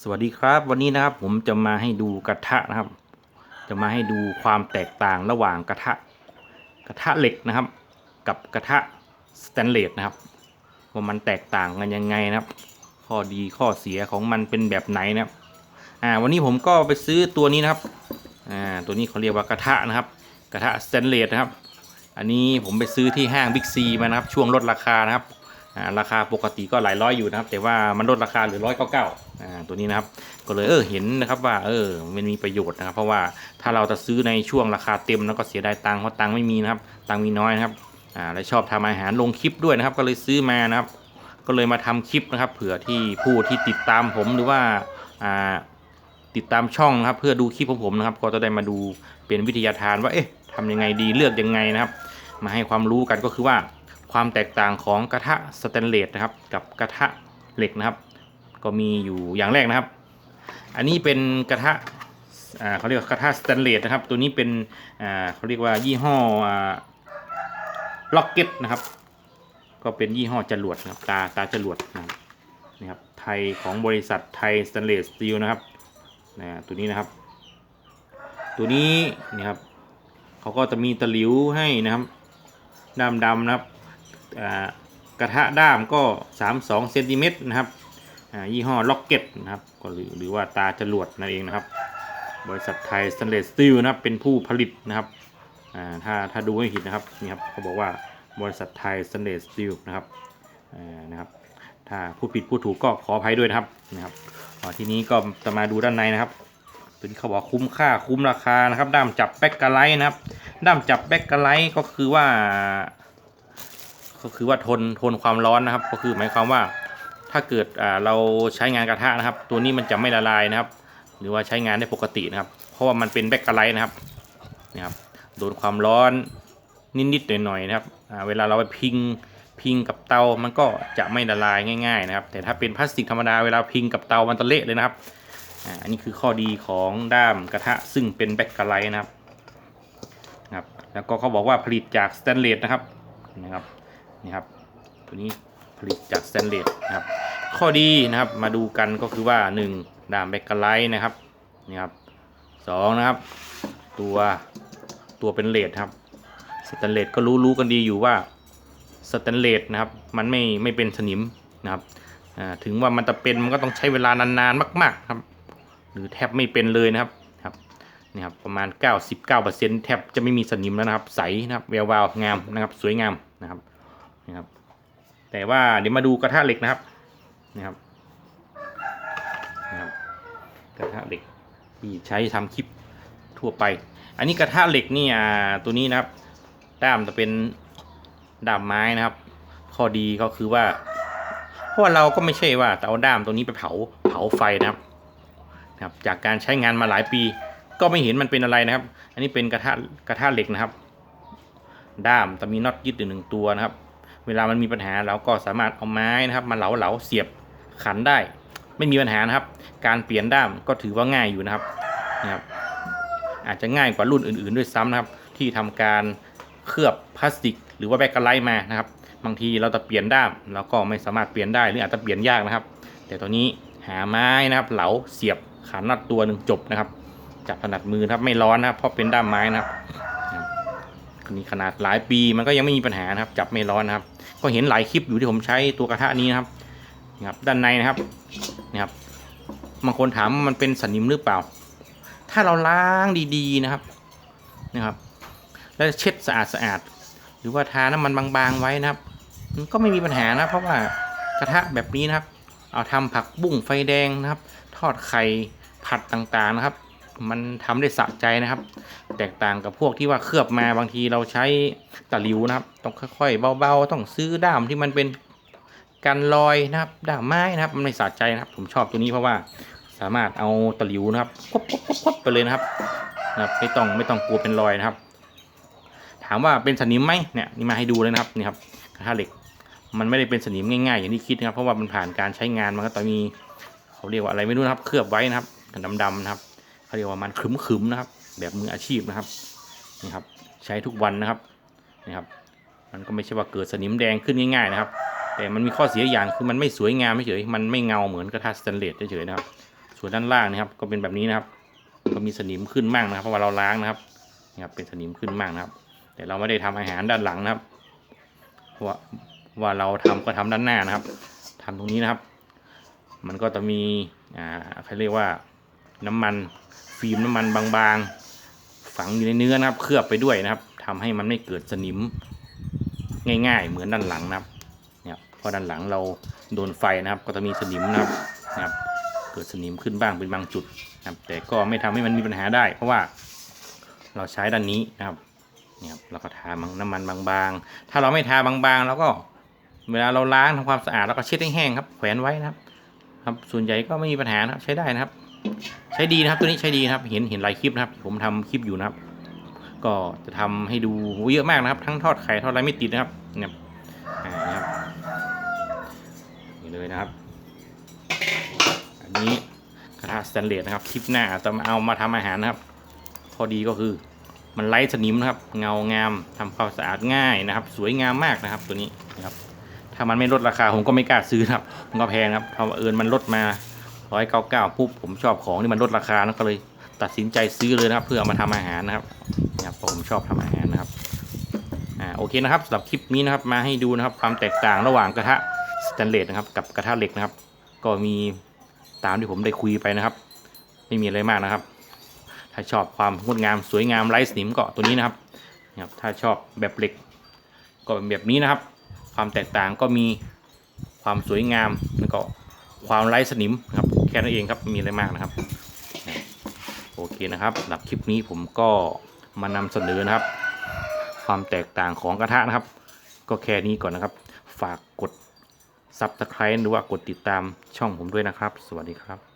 สวัสดีครับ วันนี้นะครับผมจะมาให้ดูกระทะนะครับ จะมาให้ดูความแตกต่างระหว่างกระทะ กระทะเหล็กนะครับ กับกระทะสแตนเลสนะครับว่ามันแตกต่างกันยังไงนะครับ ข้อดีข้อเสียของมันเป็นแบบไหนนะครับอ่าวันนี้ผมก็ไปซื้อตัวนี้นะครับอ่าตัวนี้เขาเรียกว่ากระทะนะครับ กระทะสแตนเลสนะครับ อันนี้ผมไปซื้อที่ห้างบิ๊กซีมานะครับ ช่วงลดราคานะครับ ราคาปกติก็หลายร้อยอยู่นะครับ แต่ว่ามันลดราคาเหลือร้อยเก้าเก้าอ่าตัวนี้นะครับ ก็เลยเออเห็นนะครับว่าเออมันมีประโยชน์นะครับ เพราะว่าถ้าเราจะซื้อในช่วงราคาเต็มแล้วก็เสียดายตังค์เพราะตังค์ไม่มีนะครับ ตังค์มีน้อยนะครับอ่าและชอบทำอาหารลงคลิปด้วยนะครับ ก็เลยซื้อมานะครับ ก็เลยมาทำคลิปนะครับ เผื่อที่ผู้ที่ติดตามผมหรือว่าอ่าติดตามช่องนะครับ เพื่อดูคลิปของผมนะครับ ก็จะได้มาดูเป็นวิทยาทานว่าเอ๊ะทำยังไงดีเลือกยังไงนะครับ มาให้ความรู้กันก็คือว่า ความแตกต่างของกระทะสแตนเลสนะครับกับกระทะเหล็กนะครับ ก็มีอยู่อย่างแรกนะครับ อันนี้เป็นกระทะเขาเรียกว่ากระทะสแตนเลสนะครับ ตัวนี้เป็นเขาเรียกว่ายี่ห้อล็อกเก็ตนะครับ ก็เป็นยี่ห้อจรวดนะครับ ตาตาจรวดนะครับไทยของบริษัทไทยสแตนเลสสตีลนะครับนะตัวนี้นะครับ ตัวนี้นี่ครับเขาก็จะมีตะหลิวให้นะครับด้ามดำนะครับ กระทะด้ามก็ 32เซนติเมตรนะครับยี่ห้อล็อกเก็ตนะครับก็หรือหรือว่าตาจรวดนั่นเองนะครับ บริษัทไทยสแตนเลสสตีลนะครับเป็นผู้ผลิตนะครับถ้าถ้าดูไม่ผิดนะครับนี่ครับเขาบอกว่าบริษัทไทยสแตนเลสสตีลนะครับนะครับ ถ้าผู้ผิดผู้ถูกก็ขออภัยด้วยนะครับนะครับทีนี้ก็จะมาดูด้านในนะครับตัวนี้เขาบอกคุ้มค่าคุ้มราคานะครับ ด้ามจับแบ็กกะไลนะครับ ด้ามจับแบ็กกะไลก็คือว่า ก็คือว่าทนทนความร้อนนะครับ ก็คือหมายความว่าถ้าเกิดเราใช้งานกระทะนะครับ ตัวนี้มันจะไม่ละลายนะครับ หรือว่าใช้งานได้ปกตินะครับ เพราะว่ามันเป็นแบ็กกะไลท์นะครับนี่ครับโดนความร้อนนิดๆหน่อยๆนะครับเวลาเราไปพิงพิงกับเตา มันก็จะไม่ละลายง่าย ๆ นะครับ แต่ถ้าเป็นพลาสติกธรรมดาเวลาพิงกับเตามันจะเละเลยนะครับอันนี้คือข้อดีของด้ามกระทะซึ่งเป็นแบ็กกะไลท์นะครับนะครับแล้วก็เขาบอกว่าผลิตจากสแตนเลสนะครับนะครับ นี่ครับ ตัวนี้ผลิตจากสแตนเลสนะครับ ข้อดีนะครับมาดูกันก็คือว่า 1. ดามแบคกไลท์นะครับนี่ครับสองนะครับ ตัวตัวเป็นเลสครับสแตนเลสก็รู้รู้กันดีอยู่ว่าสแตนเลสนะครับ มันไม่ไม่เป็นสนิมนะครับอ่าถึงว่ามันจะเป็นมันก็ต้องใช้เวลานานๆมาก ๆครับ หรือแทบไม่เป็นเลยนะครับครับนี่ครับประมาณ 99%แทบจะไม่มีสนิมแล้วนะครับ ใสนะครับแวววาวงามนะครับ สวยงามนะครับ นี่ครับ แต่ว่าเดี๋ยวมาดูกระทะเหล็กนะครับนี่ครับนี่ครับ กระทะเหล็กที่ใช้ทำคลิปทั่วไป อันนี้กระทะเหล็กนี่อ่าตัวนี้นะครับ ด้ามจะเป็นด้ามไม้นะครับ ข้อดีก็คือว่าเพราะว่าเราก็ไม่ใช่ว่าแต่เอาด้ามตัวนี้ไปเผาเผาไฟนะครับนะครับ จากการใช้งานมาหลายปี ก็ไม่เห็นมันเป็นอะไรนะครับ อันนี้เป็นกระทะกระทะเหล็กนะครับ ด้ามจะมีน็อตยึดอยู่หนึ่งตัวนะครับ เวลามันมีปัญหาเราก็สามารถเอาไม้นะครับมาเหลาเหลาเสียบขันได้ ไม่มีปัญหานะครับ การเปลี่ยนด้ามก็ถือว่าง่ายอยู่นะครับนะครับอาจจะง่ายกว่ารุ่นอื่น ๆ ด้วยซ้ำนะครับ ที่ทำการเคลือบพลาสติก หรือว่าแบคกะไลท์มานะครับ บางทีเราจะเปลี่ยนด้ามเราก็ไม่สามารถเปลี่ยนได้หรืออาจจะเปลี่ยนยากนะครับ แต่ตัวนี้หาไม้นะครับ เหลาเสียบขันน็อตตัวหนึ่งจบนะครับจับถนัดมือครับไม่ร้อนนะครับ เพราะเป็นด้ามไม้นะครับนะครับอันนี้ขนาดหลายปีมันก็ยังไม่มีปัญหานะครับ จับไม่ร้อนนะครับ ก็เห็นหลายคลิปอยู่ที่ผมใช้ตัวกระทะนี้นะครับนะครับ ด้านในนะครับนะครับบางคนถามว่ามันเป็นสนิมหรือเปล่า ถ้าเราล้างดีๆนะครับนะครับ แล้วเช็ดสะอาดสะอาดๆหรือว่าทาน้ำมันบางๆไว้นะครับก็ไม่มีปัญหานะเพราะว่ากระทะแบบนี้นะครับ เอาทำผักบุ้งไฟแดงนะครับ ทอดไข่ผัดต่างๆนะครับ มันทำได้สะใจนะครับ แตกต่างกับพวกที่ว่าเคลือบมาบางทีเราใช้ตะหลิวนะครับ ต้องค่อย ๆ เบาๆ ต้องซื้อด้ามที่มันเป็นกันรอยนะครับด้ามไม้นะครับ มันไม่สะใจนะครับ ผมชอบตัวนี้เพราะว่าสามารถเอาตะหลิวนะครับคบๆๆๆไปเลยนะครับนะครับไม่ต้องไม่ต้องกลัวเป็นรอยนะครับ ถามว่าเป็นสนิมไหมเนี่ยนี่มาให้ดูเลยนะครับนี่ครับกระทะเหล็ก มันไม่ได้เป็นสนิมง่ายๆ อย่างที่คิดนะครับ เพราะว่ามันผ่านการใช้งานมันก็ต้องมีเขาเรียกว่าอะไรไม่รู้นะครับ เคลือบไว้นะครับดำๆนะครับ เขาเรียกว่ามันขึมๆนะครับ แบบมืออาชีพนะครับนี่ครับ ใช้ทุกวันนะครับนี่ครับ มันก็ไม่ใช่ว่าเกิดสนิมแดงขึ้นง่าย ๆ นะครับ แต่มันมีข้อเสียอย่างคือมันไม่สวยงามเฉยๆมันไม่เงาเหมือนกระทะสแตนเลสเฉยๆนะครับ ส่วนด้านล่างนะครับ ก็เป็นแบบนี้นะครับ ก็มีสนิมขึ้นมั่งนะครับ เพราะว่าเราล้างนะครับนี่ครับเป็นสนิมขึ้นมั่งนะครับ แต่เราไม่ได้ทำอาหารด้านหลังนะครับเพราะว่าว่าเราทำก็ทำด้านหน้านะครับทำตรงนี้นะครับ มันก็จะมีอ่าเขาเรียกว่า น้ำมัน ฟิล์มน้ำมันบางๆ ฝังอยู่ในเนื้อนะครับ เคลือบไปด้วยนะครับทำให้มันไม่เกิดสนิม ง่ายๆ เหมือนด้านหลังนะครับเนี่ยพราะด้านหลังเราโดนไฟนะครับ ก็จะมีสนิมนะครับนะครับเกิดสนิมขึ้นบ้างเป็นบางจุดนะครับ แต่ก็ไม่ทำให้มันมีปัญหาได้ เพราะว่าเราใช้ด้านนี้นะครับเนี่ยครับเราก็ทาน้ำมันบางๆ ถ้าเราไม่ทาบางๆเราก็เวลาเราล้างทำความสะอาดเราก็เช็ดให้แห้งครับแขวนไว้นะครับ ครับส่วนใหญ่ก็ไม่มีปัญหานะครับใช้ได้นะครับ ใช้ดีนะครับตัวนี้ใช้ดีนะครับเห็นเห็นหลายคลิปนะครับ ผมทำคลิปอยู่นะครับ ก็จะทำให้ดูเยอะมากนะครับ ทั้งทอดไข่ทอดอะไรไม่ติดนะครับเนี่ยนะครับนี่เลยนะครับ อันนี้กระทะสแตนเลสนะครับคลิปหน้าจะมาเอามาทำอาหารนะครับพอดีก็คือมันไร้สนิมนะครับ เงางามทำความสะอาดง่ายนะครับ สวยงามมากนะครับตัวนี้นะครับ ถ้ามันไม่ลดราคาผมก็ไม่กล้าซื้อนะครับ มันก็แพงครับเพราะเอิญมันลดมา ร้อยเก้าเก้าปุ๊บผมชอบของที่มันลดราคานะก็เลยตัดสินใจซื้อเลยนะครับ เพื่อเอามาทำอาหารนะครับนะครับผมชอบทำอาหารนะครับอ่าโอเคนะครับสำหรับคลิปนี้นะครับมาให้ดูนะครับความแตกต่างระหว่างกระทะสแตนเลสนะครับกับกระทะเหล็กนะครับ ก็มีตามที่ผมได้คุยไปนะครับ ไม่มีอะไรมากนะครับ ถ้าชอบความงดงามสวยงามไร้สนิมก็ตัวนี้นะครับนะครับถ้าชอบแบบเหล็ก ก็เป็นแบบนี้นะครับ ความแตกต่างก็มีความสวยงามแล้วก็ความไร้สนิมนะครับ แค่นั้นเองครับมีอะไรมากนะครับ โอเคนะครับสำหรับคลิปนี้ผมก็มานำเสนอนะครับ ความแตกต่างของกระทะนะครับ ก็แค่นี้ก่อนนะครับ ฝากกด Subscribe หรือว่ากดติดตามช่องผมด้วยนะครับ สวัสดีครับ